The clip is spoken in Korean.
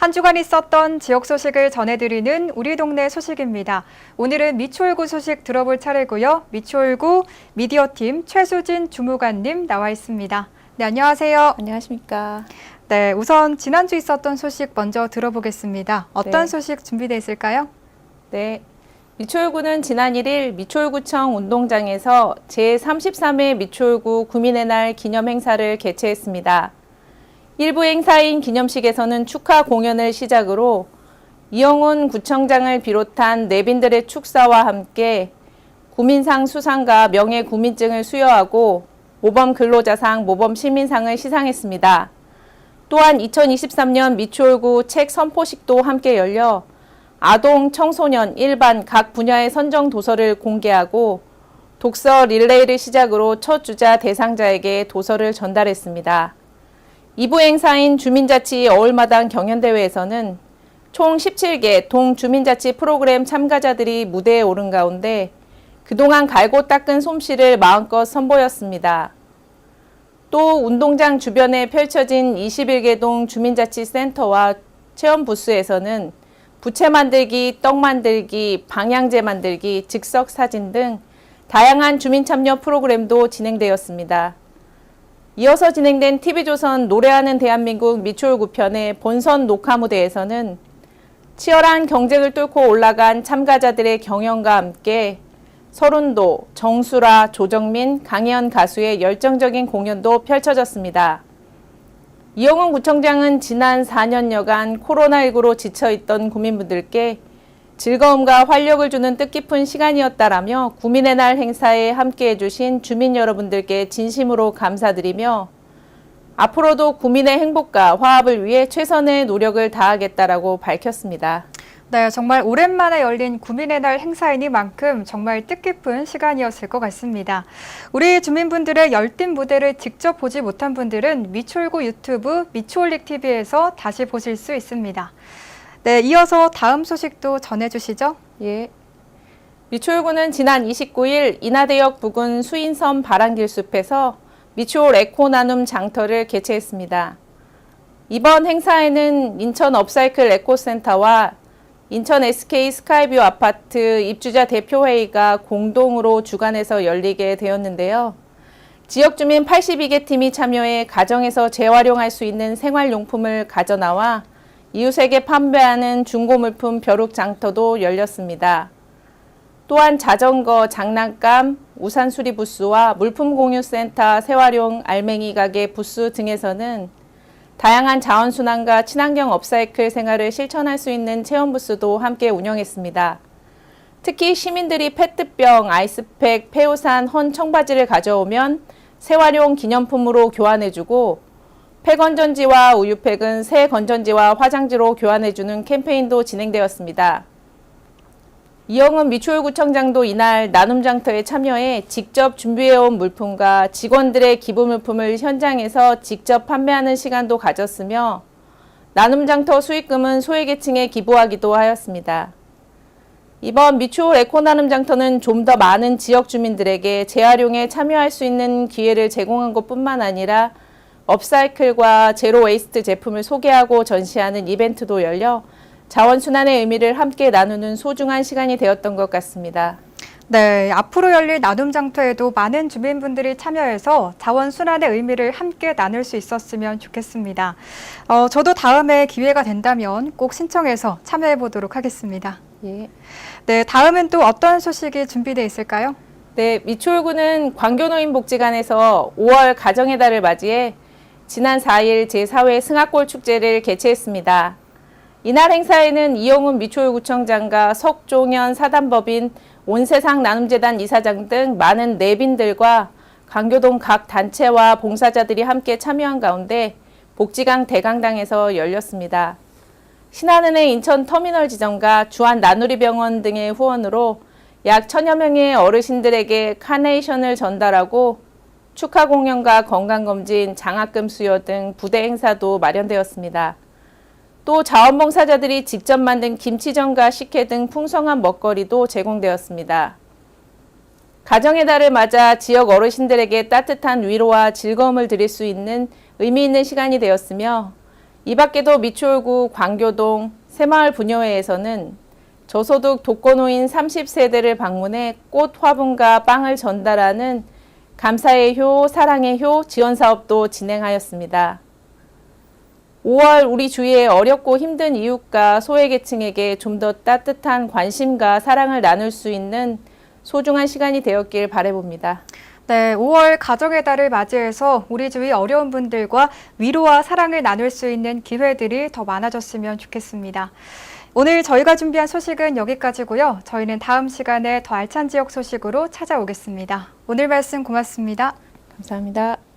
한 주간 있었던 지역 소식을 전해드리는 우리 동네 소식입니다. 오늘은 미추홀구 소식 들어볼 차례고요. 미추홀구 미디어팀 최수진 주무관님 나와 있습니다. 네, 안녕하세요. 안녕하십니까. 네, 우선 지난주 있었던 소식 먼저 들어보겠습니다. 어떤 네. 소식 준비되어 있을까요? 네. 미추홀구는 지난 1일 미추홀구청 운동장에서 제33회 미추홀구 구민의 날 기념 행사를 개최했습니다. 일부 행사인 기념식에서는 축하 공연을 시작으로 이영훈 구청장을 비롯한 내빈들의 축사와 함께 구민상 수상과 명예 구민증을 수여하고 모범 근로자상, 모범 시민상을 시상했습니다. 또한 2023년 미추홀구 책 선포식도 함께 열려 아동, 청소년, 일반 각 분야의 선정 도서를 공개하고 독서 릴레이를 시작으로 첫 주자 대상자에게 도서를 전달했습니다. 2부 행사인 주민자치 어울마당 경연대회에서는 총 17개 동주민자치 프로그램 참가자들이 무대에 오른 가운데 그동안 갈고 닦은 솜씨를 마음껏 선보였습니다. 또 운동장 주변에 펼쳐진 21개 동 주민자치센터와 체험 부스에서는 부채 만들기, 떡 만들기, 방향제 만들기, 즉석 사진 등 다양한 주민 참여 프로그램도 진행되었습니다. 이어서 진행된 TV조선 노래하는 대한민국 미추홀구편의 본선 녹화 무대에서는 치열한 경쟁을 뚫고 올라간 참가자들의 경연과 함께 서른도, 정수라, 조정민, 강혜연 가수의 열정적인 공연도 펼쳐졌습니다. 이영훈 구청장은 지난 4년여간 코로나19로 지쳐있던 구민분들께 즐거움과 활력을 주는 뜻깊은 시간이었다라며 구민의 날 행사에 함께해 주신 주민 여러분들께 진심으로 감사드리며 앞으로도 구민의 행복과 화합을 위해 최선의 노력을 다하겠다라고 밝혔습니다. 네, 정말 오랜만에 열린 구민의 날 행사이니만큼 정말 뜻깊은 시간이었을 것 같습니다. 우리 주민분들의 열띤 무대를 직접 보지 못한 분들은 미추홀구 유튜브 미추홀릭 TV에서 다시 보실 수 있습니다. 네, 이어서 다음 소식도 전해주시죠. 예. 미추홀구는 지난 29일 인하대역 부근 수인섬 바람길 숲에서 미추홀 에코 나눔 장터를 개최했습니다. 이번 행사에는 인천 업사이클 에코센터와 인천 SK 스카이뷰 아파트 입주자 대표회의가 공동으로 주관해서 열리게 되었는데요. 지역 주민 82개 팀이 참여해 가정에서 재활용할 수 있는 생활용품을 가져나와 이웃에게 판매하는 중고 물품 벼룩 장터도 열렸습니다. 또한 자전거, 장난감, 우산 수리 부스와 물품 공유 센터, 재활용 알맹이 가게 부스 등에서는 다양한 자원순환과 친환경 업사이클 생활을 실천할 수 있는 체험 부스도 함께 운영했습니다. 특히 시민들이 페트병, 아이스팩, 폐우산, 헌 청바지를 가져오면 재활용 기념품으로 교환해주고 폐건전지와 우유팩은 새 건전지와 화장지로 교환해주는 캠페인도 진행되었습니다. 이영은 미추홀구청장도 이날 나눔장터에 참여해 직접 준비해온 물품과 직원들의 기부 물품을 현장에서 직접 판매하는 시간도 가졌으며 나눔장터 수익금은 소외계층에 기부하기도 하였습니다. 이번 미추홀 에코 나눔장터는 좀 더 많은 지역 주민들에게 재활용에 참여할 수 있는 기회를 제공한 것뿐만 아니라 업사이클과 제로 웨이스트 제품을 소개하고 전시하는 이벤트도 열려 자원순환의 의미를 함께 나누는 소중한 시간이 되었던 것 같습니다. 네, 앞으로 열릴 나눔 장터에도 많은 주민분들이 참여해서 자원 순환의 의미를 함께 나눌 수 있었으면 좋겠습니다. 어, 저도 다음에 기회가 된다면 꼭 신청해서 참여해 보도록 하겠습니다. 예. 네, 다음은 또 어떤 소식이 준비되어 있을까요? 네, 미추홀구는 광교노인복지관에서 5월 가정의 달을 맞이해 지난 4일 제4회 승합골 축제를 개최했습니다. 이날 행사에는 이용훈 미추홀구청장과 석종현 사단법인 온세상 나눔재단 이사장 등 많은 내빈들과 광교동 각 단체와 봉사자들이 함께 참여한 가운데 복지강 대강당에서 열렸습니다. 신한은행 인천 터미널 지점과 주한 나누리병원 등의 후원으로 약 천여 명의 어르신들에게 카네이션을 전달하고 축하 공연과 건강검진, 장학금 수여 등 부대 행사도 마련되었습니다. 또 자원봉사자들이 직접 만든 김치전과 식혜 등 풍성한 먹거리도 제공되었습니다. 가정의 달을 맞아 지역 어르신들에게 따뜻한 위로와 즐거움을 드릴 수 있는 의미 있는 시간이 되었으며 이 밖에도 미추홀구 광교동 새마을 부녀회에서는 저소득 독거노인 30세대를 방문해 꽃 화분과 빵을 전달하는 감사의 효, 사랑의 효 지원 사업도 진행하였습니다. 5월 우리 주위의 어렵고 힘든 이웃과 소외계층에게 좀 더 따뜻한 관심과 사랑을 나눌 수 있는 소중한 시간이 되었길 바라봅니다. 네, 5월 가정의 달을 맞이해서 우리 주위 어려운 분들과 위로와 사랑을 나눌 수 있는 기회들이 더 많아졌으면 좋겠습니다. 오늘 저희가 준비한 소식은 여기까지고요. 저희는 다음 시간에 더 알찬 지역 소식으로 찾아오겠습니다. 오늘 말씀 고맙습니다. 감사합니다.